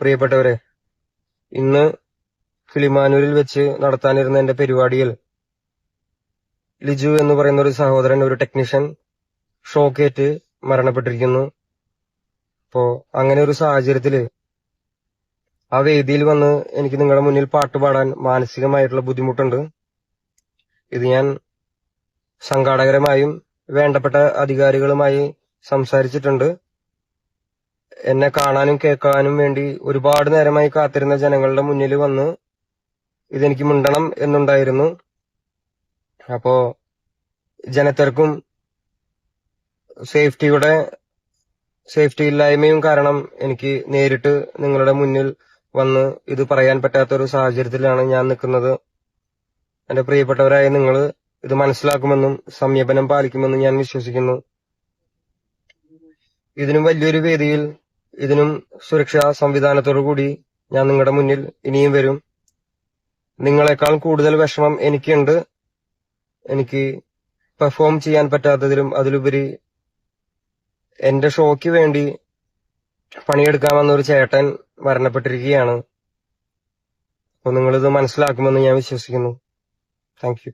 പ്രിയപ്പെട്ടവരെ ഇന്ന് കിളിമാനൂരിൽ വെച്ച് നടത്താനിരുന്ന എന്റെ പരിപാടിയിൽ ലിജു എന്ന് പറയുന്ന ഒരു സഹോദരൻ ഒരു ടെക്നീഷ്യൻ ഷോക്കേറ്റ് മരണപ്പെട്ടിരിക്കുന്നു. അപ്പോ അങ്ങനെ ഒരു സാഹചര്യത്തിൽ ആ വേദിയിൽ വന്ന് എനിക്ക് നിങ്ങളുടെ മുന്നിൽ പാട്ട് പാടാൻ മാനസികമായിട്ടുള്ള ബുദ്ധിമുട്ടുണ്ട്. ഇത് ഞാൻ സംഘാടകരമായും വേണ്ടപ്പെട്ട അധികാരികളുമായി സംസാരിച്ചിട്ടുണ്ട്. എന്നെ കാണാനും കേൾക്കാനും വേണ്ടി ഒരുപാട് നേരമായി കാത്തിരുന്ന ജനങ്ങളുടെ മുന്നിൽ വന്ന് ഇതെനിക്ക് മിണ്ടണം എന്നുണ്ടായിരുന്നു. അപ്പോ ജനത്തിരക്കും സേഫ്റ്റിയുടെ സേഫ്റ്റി ഇല്ലായ്മയും കാരണം എനിക്ക് നേരിട്ട് നിങ്ങളുടെ മുന്നിൽ വന്ന് ഇത് പറയാൻ പറ്റാത്ത ഒരു സാഹചര്യത്തിലാണ് ഞാൻ നിൽക്കുന്നത്. എന്റെ പ്രിയപ്പെട്ടവരായ നിങ്ങൾ ഇത് മനസ്സിലാക്കുമെന്നും സംയമനം പാലിക്കുമെന്നും ഞാൻ വിശ്വസിക്കുന്നു. ഇതിനും വലിയൊരു വേദിയിൽ ഇതിനും സുരക്ഷാ സംവിധാനത്തോടു കൂടി ഞാൻ നിങ്ങളുടെ മുന്നിൽ ഇനിയും വരും. നിങ്ങളെക്കാൾ കൂടുതൽ വിഷമം എനിക്കുണ്ട്. എനിക്ക് പെർഫോം ചെയ്യാൻ പറ്റാത്തതിലും അതിലുപരി എന്റെ ഷോയ്ക്ക് വേണ്ടി പണിയെടുക്കാൻ വന്ന ഒരു ചേട്ടൻ മരണപ്പെട്ടിരിക്കുകയാണ്. അപ്പൊ നിങ്ങളിത് മനസ്സിലാക്കുമെന്ന് ഞാൻ വിശ്വസിക്കുന്നു. Thank you